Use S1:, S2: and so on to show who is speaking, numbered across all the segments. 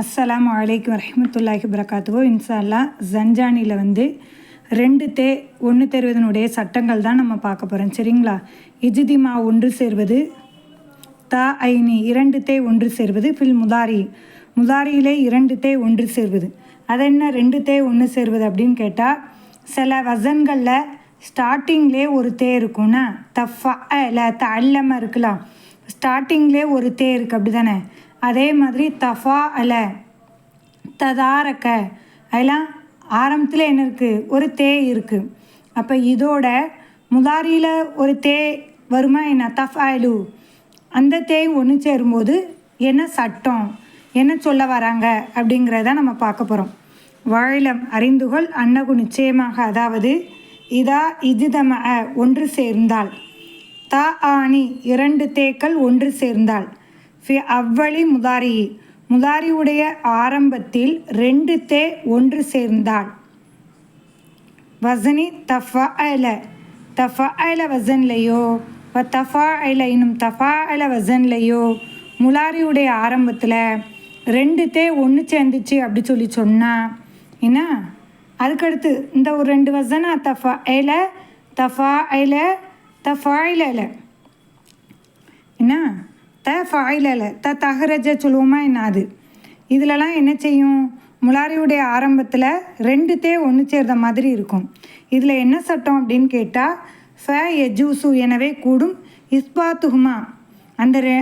S1: அஸ்லாம் வலைக்கம் வரமத்துல்லாஹி வரகாத்துவோ இன்சால்லா ஜஞ்சானியில் வந்து ரெண்டு தே ஒன்று தேர்வதனுடைய சட்டங்கள் தான் நம்ம பார்க்க போகிறோம் சரிங்களா? இஜிதிமா ஒன்று சேர்வது தா ஐனி இரண்டு தே ஒன்று சேர்வது ஃபில் முதாரி. முதாரியிலே இரண்டு தே ஒன்று சேர்வது. அது என்ன ரெண்டு தே ஒன்று சேர்வது அப்படின்னு கேட்டால் சில வசன்களில் ஸ்டார்டிங்லே ஒரு தே இருக்கும்னா தஃபா இல்லை த அல்லம இருக்கலாம். ஸ்டார்டிங்லே ஒரு தே இருக்குது அப்படி தானே அதே மாதிரி தஃபா அல ததாரக்க. அதெல்லாம் ஆரம்பத்தில் என்ன இருக்குது ஒரு தே இருக்குது அப்போ இதோட முதாரியில் ஒரு தே வருமா என்ன? தஃபாயிலு. அந்த தேய் ஒன்று சேரும்போது என்ன சட்டம்? என்ன சொல்ல வராங்க? அப்படிங்கிறத நம்ம பார்க்க போகிறோம் வாழிலம் அறிந்துகொள் அன்னகு நிச்சயமாக. அதாவது இதா இஜிதம அ ஒன்று சேர்ந்தால் தா ஆணி இரண்டு தேக்கள் ஒன்று சேர்ந்தால் ஃபி அவ்வளி முதாரி. முதாரியுடைய ஆரம்பத்தில் ரெண்டு தே ஒன்று சேர்ந்தாள். வசனி தஃபா அல தஃபா அல வசன்லையோ வ தஃபா அல இன்னும் தஃபா அல வசன்லையோ முலாரியுடைய ஆரம்பத்தில் ரெண்டு தே ஒன்று சேர்ந்துச்சு அப்படி சொல்லி சொன்னால் என்ன? அதுக்கடுத்து இந்த ஒரு ரெண்டு வசனா தஃபா அயல தஃபா அயல தஃபா அல என்ன? த ஃபாயிலில் த தகரஜ சொல்லுவோமா என்ன அது? இதிலலாம் என்ன செய்யும்? முலாரியுடைய ஆரம்பத்தில் ரெண்டு தே ஒன்று சேர்ந்த மாதிரி இருக்கும். இதில் என்ன சட்டம் அப்படின்னு கேட்டால் ஃப எஜூசு எனவே கூடும் இஸ்பாத்துகுமா அந்த ரெ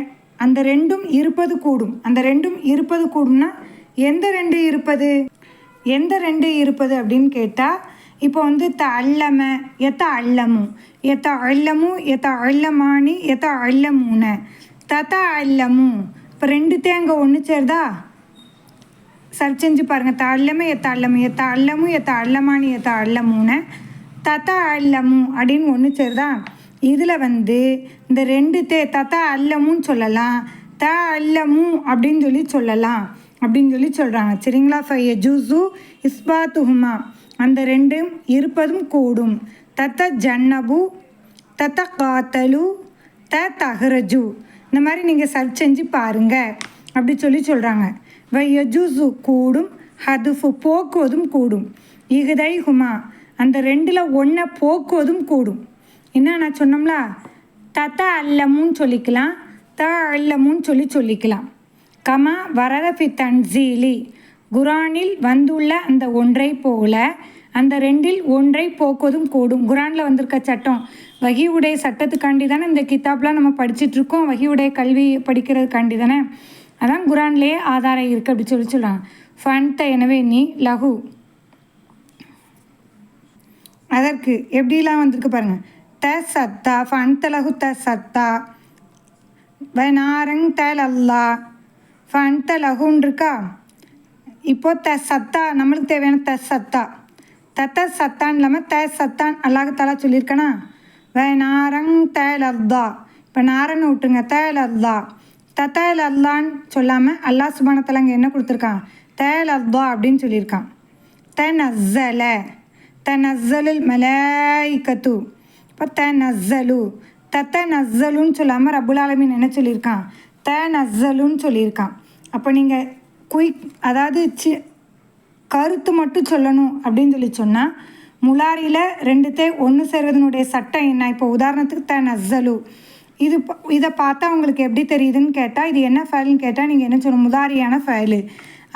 S1: அந்த ரெண்டும் இருப்பது கூடும். அந்த ரெண்டும் இருப்பது கூடும்னா எந்த ரெண்டு இருப்பது? எந்த ரெண்டு இருப்பது அப்படின்னு கேட்டால் இப்போ வந்து த அல்லம எத்த அல்லமு. எத்த அல்லமும் எத்த அல்லமானி எத்த அல்லமூன. தத்தா அல்லமு இப்போ ரெண்டு தேங்காய் ஒன்று சேருதா? சர்ச் செஞ்சு பாருங்கள் த அல்லமு எத்த அல்லமு எத்த அல்லமும் எத்த அல்லமானி எத்த அல்லமூன. தத்தா அல்லமு அப்படின்னு ஒன்று சேருதா? இதில் வந்து இந்த ரெண்டு தே தத்தா அல்லமுன்னு சொல்லலாம். த அல்லமு அப்படின்னு சொல்லி சொல்லலாம். அப்படின்னு சொல்லி சொல்கிறாங்க சரிங்களா ஃபைய? ஜூசு இஸ்பாத்துஹுமா. அந்த ரெண்டும் இருப்பதும் கூடும். தத்த ஜன்னபு தத்த காத்தலு த தஹரஜு இந்த மாதிரி நீங்கள் சர்ச் செஞ்சு பாருங்கள் அப்படி சொல்லி சொல்கிறாங்க வையஜூசு கூடும் ஹதுஃபு போக்குவதும் கூடும். இகுதை ஹுமா அந்த ரெண்டில் ஒன்றை போக்குவதும் கூடும். என்ன நான் சொன்னோம்ல? தத்த அல்லமுன்னு சொல்லிக்கலாம் த அல்லமுன்னு சொல்லி சொல்லிக்கலாம். கமா வரதபி தன்சீலி. குரானில் வந்துள்ள அந்த ஒன்றை போல அந்த ரெண்டில் ஒன்றை போக்குவதும் கூடும். குரானில் வந்திருக்க சட்டம் வகியுடைய சட்டத்துக்காண்டி தானே இந்த கித்தாப்லாம் நம்ம படிச்சிட்ருக்கோம். வகியுடைய கல்வி படிக்கிறதுக்காண்டி தானே அதான் குரான்லேயே ஆதாரம் இருக்குது அப்படி சொல்லி சொல்கிறாங்க ஃபன்த எனவே நீ லகு. அதற்கு எப்படிலாம் வந்திருக்கு பாருங்கள் த சத்தா ஃபன்த லகு த சத்தா வனாரங் தல் அல்லா ஃபன்த லகுன்னு இருக்கா இப்போ த சத்தா நம்மளுக்கு தேவையான த சத்தா. தத்த சத்தான் இல்லாமல் த சத்தான் அல்லாஹத்தாலா சொல்லியிருக்கனா? நாரங் தல் அல்லா இப்போ நாரன்னு விட்டுருங்க தல் அல்லா தத்தல் அல்லான்னு சொல்லாமல் அல்லாஹ் சுபானத்தில் அங்கே என்ன கொடுத்துருக்கான்? தல் அல்லா அப்படின்னு சொல்லியிருக்கான். த நஸ்ஸல. த நஸ்ஸலுல் மலாய்கத்து. இப்போ த நஸ்ஸலு. தத்த நஸ்ஸலுன்னு சொல்லாமல் ரபுல் ஆலமின் என்ன சொல்லியிருக்கான்? த நஸ்ஸலுன்னு சொல்லியிருக்கான். அப்போ நீங்கள் குயிக் அதாவது சி கருத்து மட்டும் சொல்லணும் அப்படின்னு சொல்லி சொன்னால் முலாரியில் ரெண்டு தே ஒன்று சேர்வதனுடைய சட்டம் என்ன? இப்போ உதாரணத்துக்கு த நஸ்ஸலு. இது இதை பார்த்தா உங்களுக்கு எப்படி தெரியுதுன்னு கேட்டால் இது என்ன ஃபைல்னு கேட்டால் நீங்கள் என்ன சொல்லணும் முதாரியான ஃபைலு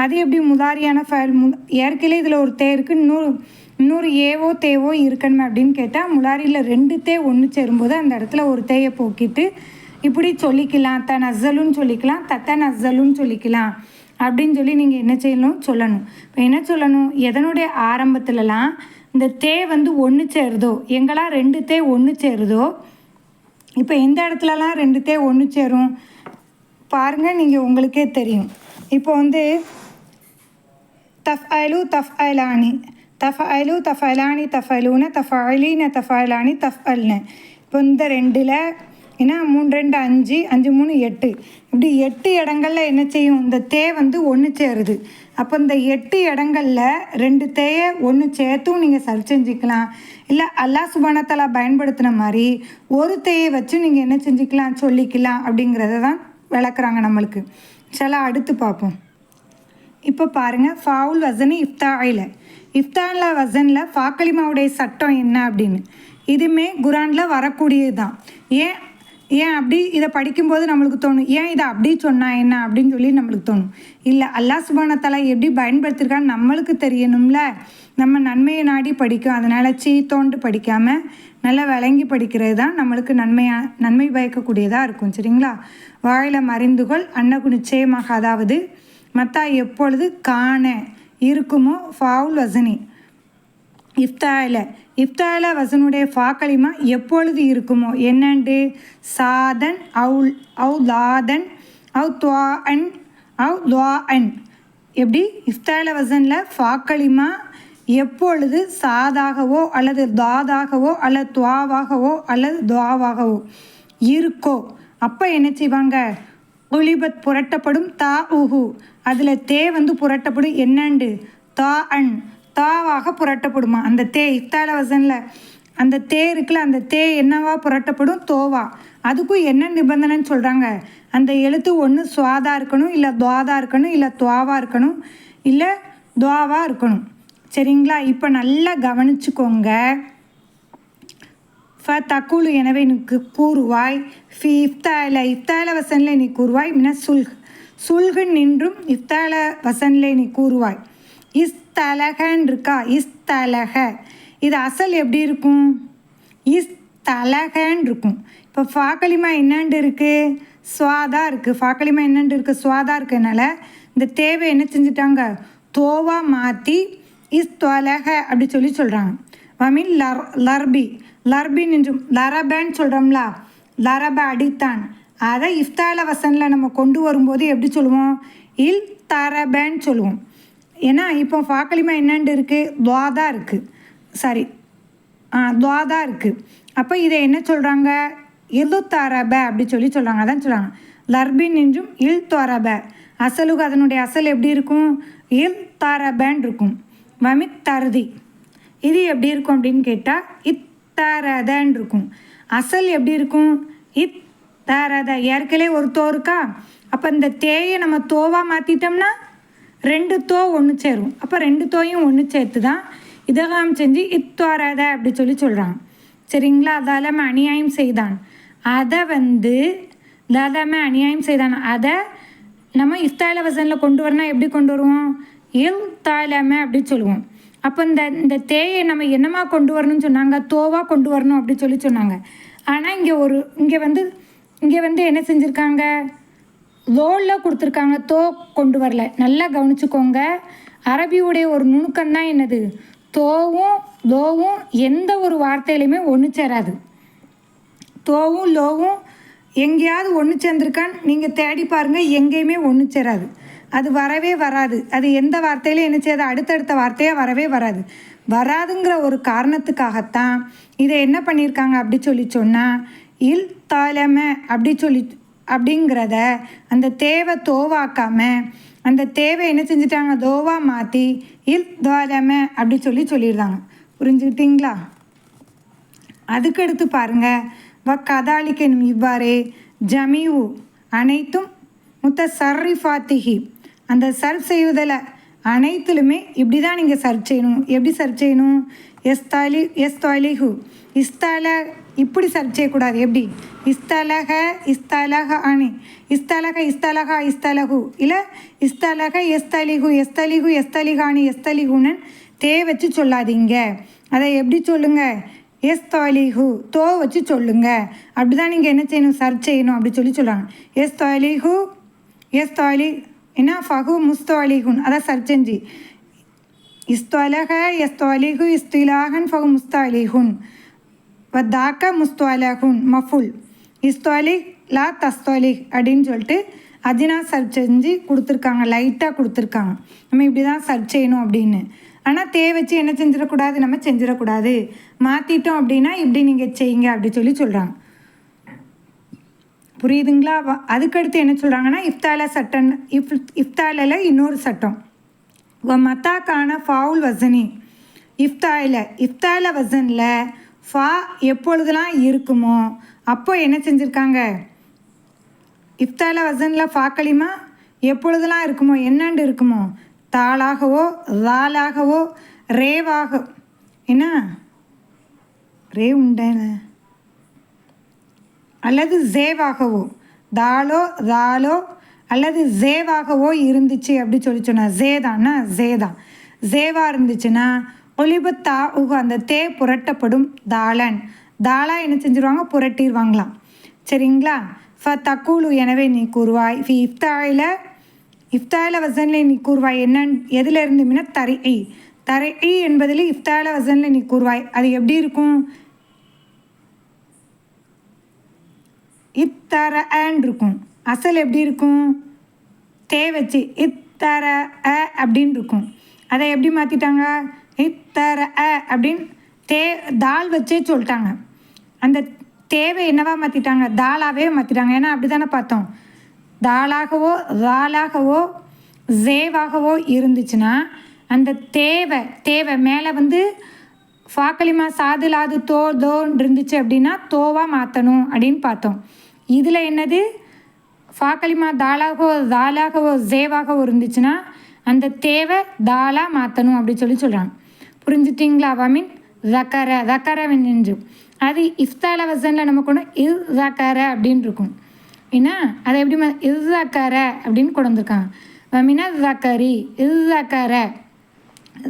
S1: அது எப்படி முதாரியான ஃபைல் மு இயற்கையிலே இதில் ஒரு தே இருக்குது இன்னொரு இன்னொரு ஏவோ தேவோ இருக்கணுமே அப்படின்னு கேட்டால் முலாரியில் ரெண்டு தே ஒன்று சேரும்போது அந்த இடத்துல ஒரு தேயை போக்கிட்டு இப்படி சொல்லிக்கலாம் த நஸ்ஸலுன்னு சொல்லிக்கலாம் தத்த நஸ்ஸலுன்னு சொல்லிக்கலாம். அப்படின்னு சொல்லி நீங்கள் என்ன செய்யணும்? சொல்லணும். இப்போ என்ன சொல்லணும்? எதனுடைய ஆரம்பத்துலலாம் இந்த தே வந்து ஒன்று சேருதோ? எங்கெல்லாம் ரெண்டு தே ஒன்று சேருதோ? இப்போ எந்த இடத்துலலாம் ரெண்டு தே ஒன்று சேரும்? பாருங்கள் நீங்கள் உங்களுக்கே தெரியும். இப்போ வந்து தஃப் அலு தஃப் அலானி தஃப் அலு தஃப் அலானி தஃப் தஃபைலானி தஃப் தஃபைலானி தஃப் தஃபைலீன. தஃப் அல்னு இப்போ இந்த ரெண்டில் ஏன்னா மூணு ரெண்டு அஞ்சு அஞ்சு மூணு எட்டு. இப்படி எட்டு இடங்களில் என்ன செய்யும்? இந்த தே வந்து ஒன்று சேருது. அப்போ இந்த எட்டு இடங்களில் ரெண்டு தேயை ஒன்று சேர்த்தும் நீங்கள் சரி செஞ்சுக்கலாம். இல்லை அல்லாஹ் சுபானத்தாலா பயன்படுத்தின மாதிரி ஒரு தேயை வச்சு நீங்கள் என்ன செஞ்சுக்கலாம் சொல்லிக்கலாம் அப்படிங்கிறத தான் விளக்குறாங்க நம்மளுக்கு. சில அடுத்து பார்ப்போம். இப்போ பாருங்கள் ஃபாவுல் வசனி இஃப்தாயில். இஃப்தால வசனில் ஃபாக்கலிமாவுடைய சட்டம் என்ன அப்படின்னு? இதுவுமே குரானில் வரக்கூடியது தான் ஏன் ஏன் அப்படி இதை படிக்கும்போது நம்மளுக்கு தோணும்? ஏன் இதை அப்படி சொன்னா என்ன அப்படின்னு சொல்லி நம்மளுக்கு தோணும். இல்லை அல்லாஹ் சுபானத்தாலா எப்படி பயன்படுத்திருக்கான்னு நம்மளுக்கு தெரியணும்ல. நம்ம நன்மையை நாடி படிக்கும். அதனால் சீ தோண்டு படிக்காமல் நல்லா விளங்கி படிக்கிறது தான் நம்மளுக்கு நன்மையா நன்மை பயக்கக்கூடியதாக இருக்கும். சரிங்களா? வாயில மறைந்துகொள் அன்னகு நிச்சயமாக அதாவது மத்தா எப்பொழுது காண இருக்குமோ ஃபாவுல் வசனி. இஃப்தாயில் இஃப்தாயில வசனுடைய ஃபாக்களிமா எப்பொழுது இருக்குமோ? என்னண்டு? சாதன் அவுல் அவு லாதன் அவு துவாஅன் அவு துவாஅன். எப்படி? இஃப்தாயில வசனில் ஃபாக்களிமா எப்பொழுது சாதாகவோ அல்லது தாதாகவோ அல்லது துவாவாகவோ அல்லது துவாவாகவோ இருக்கோ? அப்போ என்ன செய்வாங்க? ஒளிபத் புரட்டப்படும் தா உஹு. அதில் தே வந்து புரட்டப்படும் என்னண்டு? தா அன். தாவாக புரட்டப்படுமா? அந்த தே இத்தால வசனில் அந்த தே இருக்குல்ல அந்த தே என்னவா புரட்டப்படும்? தோவா. அதுக்கும் என்ன நிபந்தனைன்னு சொல்கிறாங்க அந்த எழுத்து ஒன்று சுவாதா இருக்கணும் இல்லை துவாதா இருக்கணும் இல்லை துவாவா இருக்கணும் இல்லை துவாவா இருக்கணும். சரிங்களா? இப்போ நல்லா கவனிச்சுக்கோங்க. ஃப தக்குலு எனவே எனக்கு கூறுவாய் ஃபி இஃப்தாயில இஃப்தாயில வசனில் நீ கூறுவாய் மின சுல்ஹ். சுல்கு நின்றும் இஃப்தாயில வசனில் நீ கூறுவாய். இஸ் இஸ்தலகன் இருக்கா? இஸ்தலக. இது அசல் எப்படி இருக்கும்? இஸ்தலகன் இருக்கும். இப்போ ஃபாக்களிமா என்னண்டு இருக்குது சுவாதா இருக்குது ஃபாக்களிமா என்னண்டு இருக்குது சுவாதா இருக்கனால இந்த தேவை என்ன செஞ்சுட்டாங்க? தோவா மாற்றி இஸ்தலக அப்படி சொல்லி சொல்கிறாங்க மீன் லர் லர்பி. லர்பின் என்றும் லரபேன்னு சொல்கிறோம்ல லரப அடித்தான். அதை இஃப்தால வசனில் நம்ம கொண்டு வரும்போது எப்படி சொல்லுவோம்? இல் தரபேன்னு சொல்லுவோம். ஏன்னா இப்போ ஃபாக்களிமா என்னண்டு இருக்குது துவாதா இருக்குது சாரி. ஆ துவாதா இருக்குது அப்போ இதை என்ன சொல்கிறாங்க இல் அப்படி சொல்லி சொல்கிறாங்க அதான் சொல்கிறாங்க லர்பின் என்றும் இல் தரப அசலுக்கு அதனுடைய அசல் எப்படி இருக்கும்? இல் தரபேன் இருக்கும். வமித் தருதி. இது எப்படி இருக்கும் அப்படின்னு கேட்டால் இத்தரதன் இருக்கும். அசல் எப்படி இருக்கும்? இத்தரத ஏற்கனவே ஒரு தோ இருக்கா? அப்போ இந்த தேயை நம்ம தோவாக மாற்றிட்டோம்னா ரெண்டு தோ ஒன்று சேரும். அப்போ ரெண்டு தோயும் ஒன்று சேர்த்து தான் இதெல்லாம் செஞ்சு இத்தோரத அப்படி சொல்லி சொல்கிறாங்க சரிங்களா? அதாலாம அநியாயம் செய்தான். அதை வந்து தாதாம அநியாயம் செய்தான். அதை நம்ம இஃப்தாயில வசனில் கொண்டு வரனா எப்படி கொண்டு வருவோம்? இல் தாயிலாம அப்படி சொல்லுவோம். அப்போ இந்த இந்த தேயை நம்ம என்னமா கொண்டு வரணும்னு சொன்னாங்க? தோவாக கொண்டு வரணும் அப்படி சொல்லி சொன்னாங்க. ஆனால் இங்கே ஒரு இங்கே வந்து இங்கே வந்து என்ன செஞ்சுருக்காங்க? லோலில் கொடுத்துருக்காங்க. தோ கொண்டு வரல. நல்லா கவனிச்சுக்கோங்க. அரபியுடைய ஒரு நுணுக்கம் தான் என்னது? தோவும் லோவும் எந்த ஒரு வார்த்தையிலையுமே ஒன்று சேராது. தோவும் லோவும் எங்கேயாவது ஒன்று சேர்ந்துருக்கான்னு நீங்கள் தேடி பாருங்கள் எங்கேயுமே ஒன்று சேராது. அது வரவே வராது. அது எந்த வார்த்தையிலும் என்ன செய்யாது? அடுத்தடுத்த வார்த்தையாக வரவே வராது. வராதுங்கிற ஒரு காரணத்துக்காகத்தான் இதை என்ன பண்ணியிருக்காங்க அப்படி சொல்லி சொன்னால் இல் தாலம அப்படி சொல்லி அப்படிங்கிறத அந்த தேவை தோவாக்காம அந்த தேவை என்ன செஞ்சிட்டாங்க? தோவா மாற்றி இல் தாலம அப்படி சொல்லி சொல்லியிருந்தாங்க புரிஞ்சுக்கிட்டீங்களா? அதுக்கடுத்து பாருங்க. வ கதாளிக்கணும் இவ்வாறே ஜமீவு அனைத்தும் முத்த சர்ரிஃபாத்திஹி அந்த சர்வ் செய்வதில் அனைத்துலுமே இப்படி தான் நீங்கள் சர்ச் செய்யணும். எப்படி சர்ச் செய்யணும்? எஸ் தாலி எஸ் தாலிஹு இஸ்தால இப்படி சர்ச் செய்யக்கூடாது. எப்படி? இஸ்தலக இஸ்தலக அணி. இஸ்தலக இஸ்தலகா இஸ்தலகு. இல்லை இஸ்தலக எஸ்தலிகு. எஸ்தலிகு எஸ்தலிகாணி. எஸ்தலிகுன்னு தே வச்சு சொல்லாதீங்க. அதை எப்படி சொல்லுங்கள் எஸ் தாலிஹு தோ வச்சு சொல்லுங்க. அப்படி தான் நீங்கள் என்ன செய்யணும்? சர்ச் செய்யணும். அப்படி சொல்லி சொல்கிறாங்க எஸ் தாலிஹு எஸ் தாலி என்ன? ஃபஹு முஸ்தாலிகுன். அதான் சர்ச் செஞ்சு. இஸ்தலக எஸ் தாலிஹு இஸ்திலாகன் ஃபகு முஸ்தாலிகுன். வத்தாக்க முஸ்துவலகுன் மஃபுல். இஸ்துவலிக் லா தஸ்துவலிக் அப்படின்னு சொல்லிட்டு அதினா சர்ச் செஞ்சு கொடுத்துருக்காங்க. லைட்டாக கொடுத்துருக்காங்க. நம்ம இப்படி தான் சர்ச் செய்யணும் அப்படின்னு. ஆனால் தே வச்சு என்ன செஞ்சிடக்கூடாது? நம்ம செஞ்சிடக்கூடாது. மாற்றிட்டோம் அப்படின்னா இப்படி நீங்கள் செய்யுங்க அப்படி சொல்லி சொல்கிறாங்க புரியுதுங்களா? வ- அதுக்கடுத்து என்ன சொல்கிறாங்கன்னா இஃப்தால சட்டம் இஃப் இஃப்தாலில் இன்னொரு சட்டம். மத்தாக்கான ஃபாவுல் வசனி. இஃப்தாயில் இஃப்தால வசனில் ஃபா எப்பொழுதெல்லாம் இருக்குமோ அப்போ என்ன செஞ்சுருக்காங்க? இஃப்தால வசனில் ஃபாக்களிமா களிமா எப்பொழுதெல்லாம் இருக்குமோ என்னண்டு இருக்குமோ? தாளாகவோ லாலாகவோ ரேவாக என்ன? ரே உண்டான. அல்லது ஜேவாகவோ தாலோ ராலோ அல்லது ஜேவாகவோ இருந்துச்சு அப்படி சொல்லி சொன்னா ஜே தான் ஜேவா இருந்துச்சுன்னா ஒலிபத்தா உகு அந்த தே புரட்டப்படும் தாளன். தாளா என்ன செஞ்சிருவாங்க? புரட்டிடுவாங்களாம் சரிங்களா? ஃப தக்கூலு எனவே நீ கூறுவாய். ஃபி இஃப்தாயில் இஃப்தாயில வசனில் நீ கூறுவாய். என்னன்னு எதில் இருந்துமினா தரை தரை என்பதில் இஃப்தாயில வசனில் நீ கூறுவாய். அது எப்படி இருக்கும்? இத்தர அன் இருக்கும் அசல் எப்படி இருக்கும்? தே வச்சு இத்தர அ அப்படின்னு இருக்கும். அதை எப்படி மாற்றிட்டாங்க இத்தர அ அப்படின்னு தே தால் வச்சே சொல்லிட்டாங்க. அந்த தேவை என்னவா மாற்றிட்டாங்க தாலாவே மாற்றிட்டாங்க ஏன்னா அப்படி தானே பார்த்தோம். தாலாகவோ தாலாகவோ ஜேவாகவோ இருந்துச்சுன்னா அந்த தேவை தேவை மேலே வந்து ஃபாக்களிமா சாதுலாது தோ தோன்னு இருந்துச்சு அப்படின்னா தோவாக மாற்றணும் அப்படின்னு பார்த்தோம். இதில் என்னது? ஃபாக்கலிமா தாளாகவோ தாலாகவோ ஜேவாகவோ இருந்துச்சுன்னா அந்த தேவை தாலாக மாற்றணும் அப்படின்னு சொல்லி சொல்கிறாங்க புரிஞ்சுட்டிங்களா? வமின் ஜக்கர ஜக்கர என்று அது இஃப்தால வசனில் நம்ம கொண்டு இஸ் ஜக்கர அப்படின்னு இருக்கும். ஏன்னா அதை எப்படி ம- இஸ் ஜக்கர அப்படின்னு கொண்டு வந்திருக்காங்க. வமினா ஜக்கரி இஸ் ஜக்கர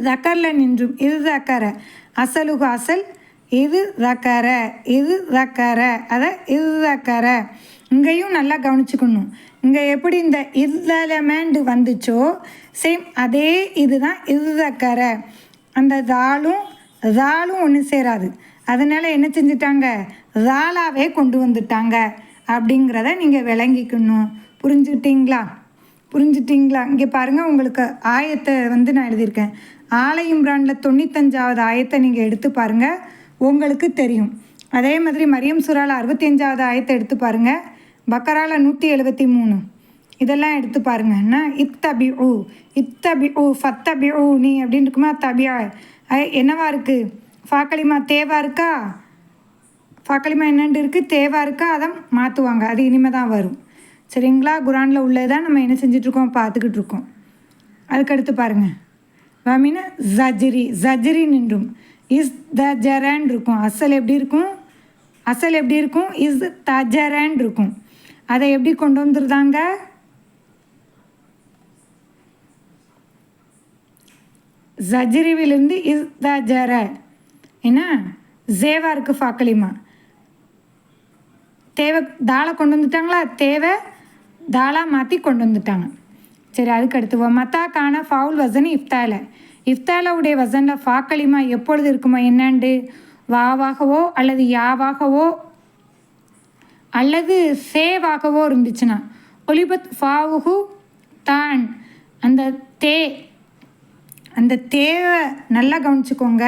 S1: ஜக்கரில் நின்றும் இது ஜக்கர அசலுகு அசல் இது ஜக்கர இது ஜக்கர அதை இது ஜக்கர இங்கேயும் நல்லா கவனிச்சுக்கணும். இங்கே எப்படி இந்த இஸ்லமேண்டு வந்துச்சோ சேம் அதே இதுதான் இது ஜக்கர அந்த தாலும் தாலும் ஒன்று சேராது. அதனால் என்ன செஞ்சிட்டாங்க? தாலாவே கொண்டு வந்துட்டாங்க அப்படிங்கிறத நீங்கள் விளங்கிக்கணும். புரிஞ்சுக்கிட்டீங்களா புரிஞ்சுட்டிங்களா? இங்கே பாருங்கள் உங்களுக்கு ஆயத்தை வந்து நான் எழுதியிருக்கேன். ஆலை இம்ரானில் தொண்ணூத்தஞ்சாவது ஆயத்தை நீங்கள் எடுத்து பாருங்கள் உங்களுக்கு தெரியும். அதே மாதிரி மரியம் சுறால அறுபத்தி அஞ்சாவது ஆயத்தை எடுத்து பாருங்கள் பக்கரால நூற்றி எழுபத்தி மூணு. இதெல்லாம் எடுத்து பாருங்க. என்ன? இத்தபி ஊ இத்தபி ஊ ஃபத்தபி ஊ நீ அப்படின்னு இருக்குமா? தபியா. என்னவா இருக்குது ஃபாக்களிமா தேவா இருக்கா? ஃபாக்களிமா என்னென்று இருக்குது தேவா இருக்கா? அதை மாற்றுவாங்க அது இனிமே தான் வரும். சரிங்களா? குரானில் உள்ளதான் நம்ம என்ன செஞ்சிட்ருக்கோம்? பார்த்துக்கிட்டு இருக்கோம் அதுக்கடுத்து பாருங்க. வாமினா ஜஜிரி ஜஜிரி நின்றும். இஸ் த ஜரன் இருக்கும். அசல் எப்படி இருக்கும்? அசல் எப்படி இருக்கும்? இஸ் தஜரன் இருக்கும். அதை எப்படி கொண்டு வந்துருந்தாங்க ஜஜிரிவிலிருந்து இஸ் த ஜர. என்ன? ஜேவா இருக்கு ஃபாக்களிமா தேவை தாளை கொண்டு வந்துட்டாங்களா? தேவை தாளாக மாற்றி கொண்டு வந்துட்டாங்க. சரி அதுக்கு அடுத்து மத்தா காண ஃபவுல் வசன் இஃப்தால. இஃப்தாலாவுடைய வசனில் ஃபாக்களிமா எப்பொழுது இருக்குமா? என்னண்டு? வாவாகவோ அல்லது யாவாகவோ? அல்லது சேவாகவோ இருந்துச்சுன்னா. ஒலிபத் ஃபாவுஹு தான். அந்த தே அந்த தேவை நல்லா கவனிச்சுக்கோங்க.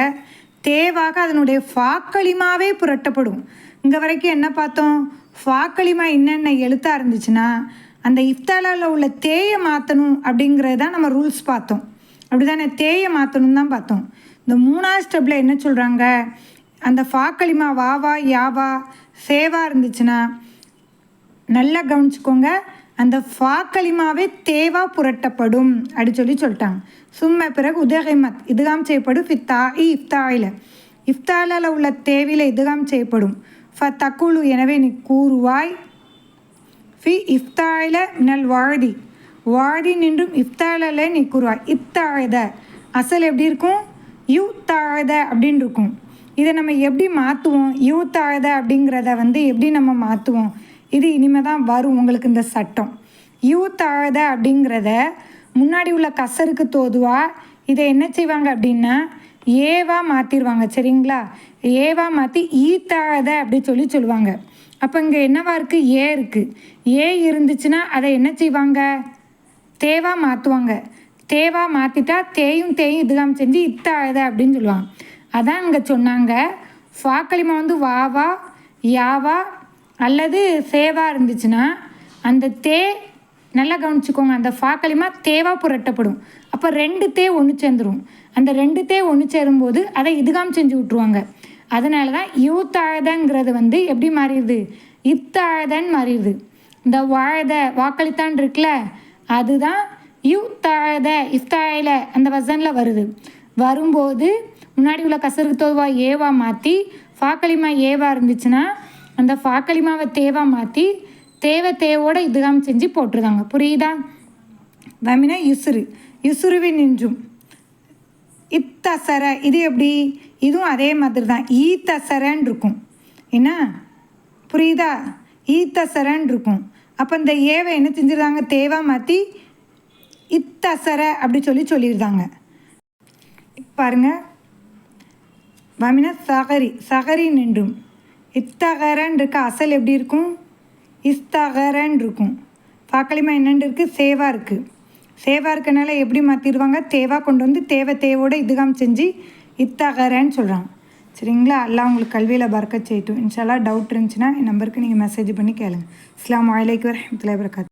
S1: தேவாக அதனுடைய ஃபாக்களிமாவே புரட்டப்படும். இங்கே வரைக்கும் என்ன பார்த்தோம்? ஃபாக்களிமா என்னென்ன எழுத்தாக இருந்துச்சுன்னா அந்த இஃப்தாலாவில் உள்ள தேயை மாற்றணும் அப்படிங்கிறது தான் நம்ம ரூல்ஸ் பார்த்தோம். அப்படி தானே தேயை மாற்றணும் தான் பார்த்தோம். இந்த மூணாவது ஸ்டெப்பில் என்ன சொல்கிறாங்க அந்த ஃபாக்களிமா வாவா யாவா சேவா இருந்துச்சுன்னா நல்லா கவனிச்சுக்கோங்க. அந்த ஃபாக்களிமாவே தேவா புரட்டப்படும் அப்படி சொல்லி சொல்லிட்டாங்க. சும்ம பிறகு உதகைமத் இதுகாம் செய்யப்படும் ஃபித்தா இ இஃப்தாயில். இஃப்தாலில் உள்ள தேவையில் இதுகாம் செய்யப்படும் ஃப தக்குழு எனவே நீ கூறுவாய் ஃபி இஃப்தாயில மினல் வாழதி வாழதி நின்றும் இஃப்தாலில் நீ கூறுவாய் இத்தாழத அசல் எப்படி இருக்கும்? யூ தாழத அப்படின்னு இருக்கும். இதை நம்ம எப்படி மாற்றுவோம் யூ தாழத அப்படிங்கிறத வந்து எப்படி நம்ம மாற்றுவோம் இது இனிமே தான் வரும் உங்களுக்கு இந்த சட்டம். யூ தாழத அப்படிங்கிறத முன்னாடி உள்ள கசருக்கு தோதுவா இதை என்ன செய்வாங்க அப்படின்னா ஏவா மாற்றிடுவாங்க சரிங்களா? ஏவா மாற்றி ஈ தாழத அப்படி சொல்லி சொல்லுவாங்க. அப்போ இங்கே என்னவா இருக்குது ஏ இருக்குது ஏ இருந்துச்சுன்னா அதை என்ன செய்வாங்க? தேவா மாற்றுவாங்க தேவா மாற்றிட்டா தேயும் தேயும் இதுகாம் செஞ்சு இத்தாழத அப்படின்னு சொல்லுவாங்க. அதான் இங்கே சொன்னாங்க. ஃபாக்களிமா வந்து வாவா யாவா அல்லது சேவாக இருந்துச்சுன்னா அந்த தே நல்லா கவனிச்சுக்கோங்க அந்த ஃபாக்களிமா தேவாக புரட்டப்படும். அப்போ ரெண்டு தே ஒன்று சேர்ந்துரும். அந்த ரெண்டு தே ஒன்று சேரும்போது அதை இதுகாம் செஞ்சு விட்ருவாங்க அதனால தான் யூத்தாழதங்கிறது வந்து எப்படி மாறிடுது? இத்தாழதன்னு மாறிடுது. இந்த வாழத வாக்களித்தான் இருக்குல்ல அதுதான் யூ தாழத இஃப்தாயில அந்த வசனில் வருது. வரும்போது முன்னாடி உள்ள கசருக்கு தோதுவா ஏவா மாற்றி ஃபாக்களிமா ஏவா இருந்துச்சுன்னா அந்த ஃபாக்களிமாவை தேவாக மாற்றி தேவை தேவோட இதுகாம் செஞ்சு போட்டிருக்காங்க புரியுதா? வமினா யுசுரு யுசுருவி நின்றும். இத்தசர இது எப்படி? இதுவும் அதே மாதிரி தான் ஈத்தசரன் இருக்கும் என்ன? புரியுதா? ஈத்தசரன் இருக்கும் அப்போ இந்த ஏவை என்ன செஞ்சிருந்தாங்க? தேவா மாற்றி இத்தசர அப்படி சொல்லி சொல்லியிருந்தாங்க பாருங்க. வமினா சகரி சகரி நின்றும். இத்தகரன் இருக்க அசல் எப்படி இருக்கும்? இஸ்தகரன் இருக்கும் பாக்களிமா என்னென்னு இருக்குது சேவா இருக்குது சேவா இருக்கனால எப்படி மாற்றிடுவாங்க தேவா கொண்டு வந்து தேவை தேவோட இதுகாம் செஞ்சு இத்தகரன்னு சொல்கிறாங்க சரிங்களா? எல்லாம் உங்களுக்கு கல்வியில் பறக்க செய்யட்டும். இன்ஷால்லா டவுட் இருந்துச்சுன்னா என் நம்பருக்கு நீங்கள் மெசேஜ் பண்ணி கேளுங்க. இஸ்லாம் வாயிலைக்கு வரமத்துல வரகாத்து